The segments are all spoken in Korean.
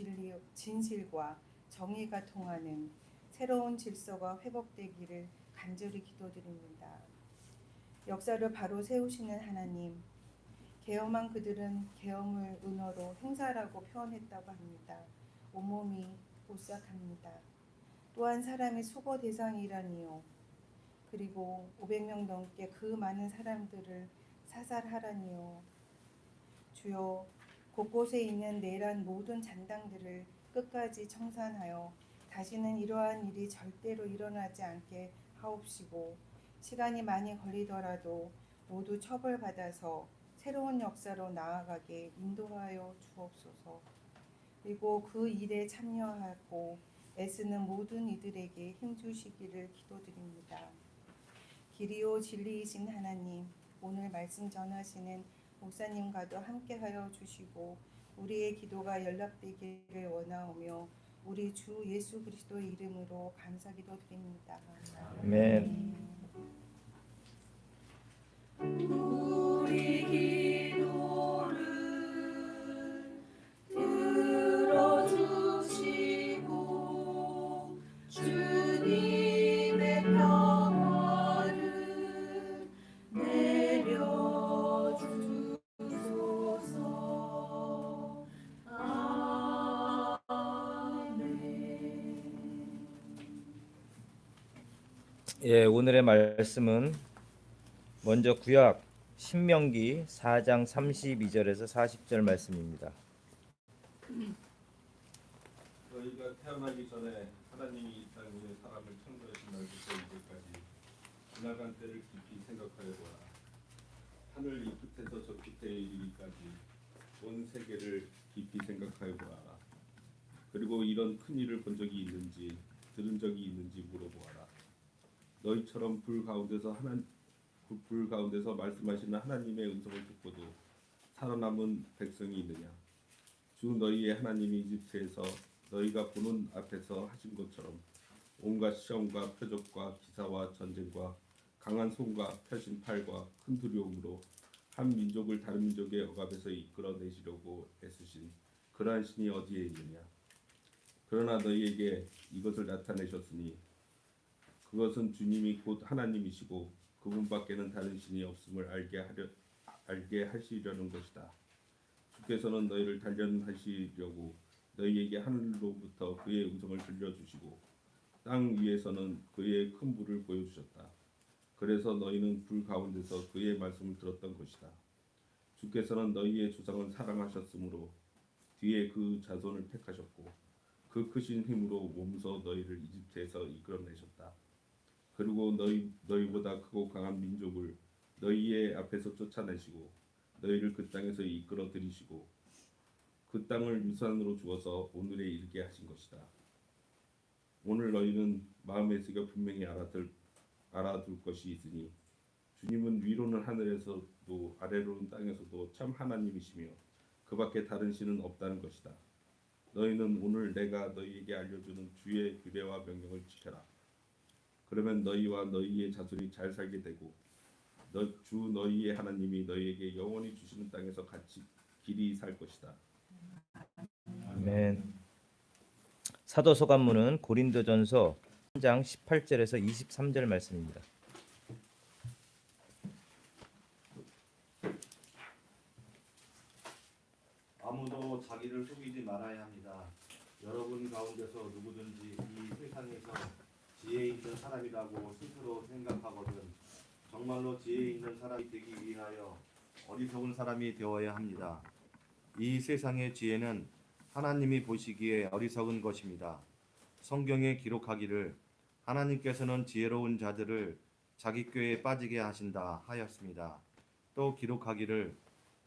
진리, 진실과 정의가 통하는 새로운 질서가 회복되기를 간절히 기도드립니다. 역사를 바로 세우시는 하나님, 계엄한 그들은 계엄을 은어로 행사라고 표현했다고 합니다. 온몸이 오싹합니다. 또한 사람의 수고 대상이라니요. 그리고 500명 넘게 그 많은 사람들을 사살하라니요. 주여 곳곳에 있는 내란 모든 잔당들을 끝까지 청산하여 다시는 이러한 일이 절대로 일어나지 않게 하옵시고 시간이 많이 걸리더라도 모두 처벌받아서 새로운 역사로 나아가게 인도하여 주옵소서. 그리고 그 일에 참여하고 애쓰는 모든 이들에게 힘주시기를 기도드립니다. 길이요 진리이신 하나님, 오늘 말씀 전하시는 목사님과도 함께하여 주시고 우리의 기도가 연락되기를 원하오며 우리 주 예수 그리스도의 이름으로 감사기도 드립니다. 아멘. 예, 오늘의 말씀은 먼저 구약 신명기 4장 32절에서 40절 말씀입니다. 너희가 태어나기 전에 하나님이 이땅 위에 사람을 창조하신 날부터 이제까지 지나간 때를 깊이 생각하여 보라. 하늘 이 끝에서 저 끝에 이르기까지 온 세계를 깊이 생각하여 보라. 그리고 이런 큰 일을 본 적이 있는지 들은 적이 있는지 물어보아라. 너희처럼 불 가운데서 하나 그불 가운데서 말씀하시는 하나님의 음성을 듣고도 살아남은 백성이 있느냐? 주 너희의 하나님이 이집트에서 너희가 보는 앞에서 하신 것처럼 온갖 시험과 표적과 기사와 전쟁과 강한 손과 펴신 팔과 큰 두려움으로 한 민족을 다른 민족의 억압에서 이끌어내시려고 애쓰신 그러한 신이 어디에 있느냐 그러나 너희에게 이것을 나타내셨으니 그것은 주님이 곧 하나님이시고 그분밖에는 다른 신이 없음을 알게 하려 알게 하시려는 것이다. 주께서는 너희를 단련하시려고 너희에게 하늘로부터 그의 음성을 들려주시고 땅 위에서는 그의 큰 불을 보여주셨다. 그래서 너희는 불 가운데서 그의 말씀을 들었던 것이다. 주께서는 너희의 조상을 사랑하셨으므로 뒤에 그 자손을 택하셨고 그 크신 힘으로 몸소 너희를 이집트에서 이끌어내셨다. 그리고 너희 너희보다 크고 강한 민족을 너희의 앞에서 쫓아내시고 너희를 그 땅에서 이끌어 들이시고 그 땅을 유산으로 주어서 오늘에 이르게 하신 것이다. 오늘 너희는 마음에서가 분명히 알아들 알아둘 것이 있으니 주님은 위로는 하늘에서도 아래로는 땅에서도 참 하나님이시며 그밖에 다른 신은 없다는 것이다. 너희는 오늘 내가 너희에게 알려주는 주의 규례와 명령을 지켜라. 그러면 너희와 너희의 자손이 잘 살게 되고 너, 주 너희의 하나님이 너희에게 영원히 주시는 땅에서 같이 길이 살 것이다. 아멘. 사도 소감문은 고린도전서 3장 18절에서 23절 말씀입니다. 아무도 자기를 속이지 말아야 합니다. 여러분 가운데서 누구든지 이 세상에서 있는 사람이라고 스스로 생각하거든 정말로 지혜 있는 사람이 되기 위하여 어리석은 사람이 되어야 합니다. 이 세상의 지혜는 하나님이 보시기에 어리석은 것입니다. 성경에 기록하기를 하나님께서는 지혜로운 자들을 자기 꾀에 빠지게 하신다 하였습니다. 또 기록하기를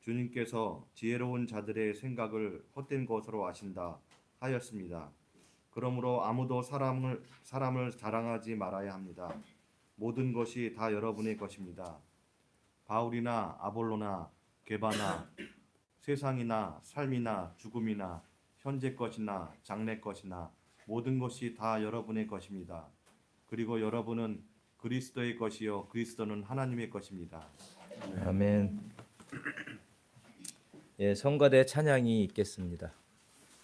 주님께서 지혜로운 자들의 생각을 헛된 것으로 아신다 하였습니다. 그러므로 아무도 사람을 사람을 자랑하지 말아야 합니다. 모든 것이 다 여러분의 것입니다. 바울이나 아볼로나 게바나 세상이나 삶이나 죽음이나 현재 것이나 장래 것이나 모든 것이 다 여러분의 것입니다. 그리고 여러분은 그리스도의 것이요 그리스도는 하나님의 것입니다. 아멘. 예, 성가대 찬양이 있겠습니다.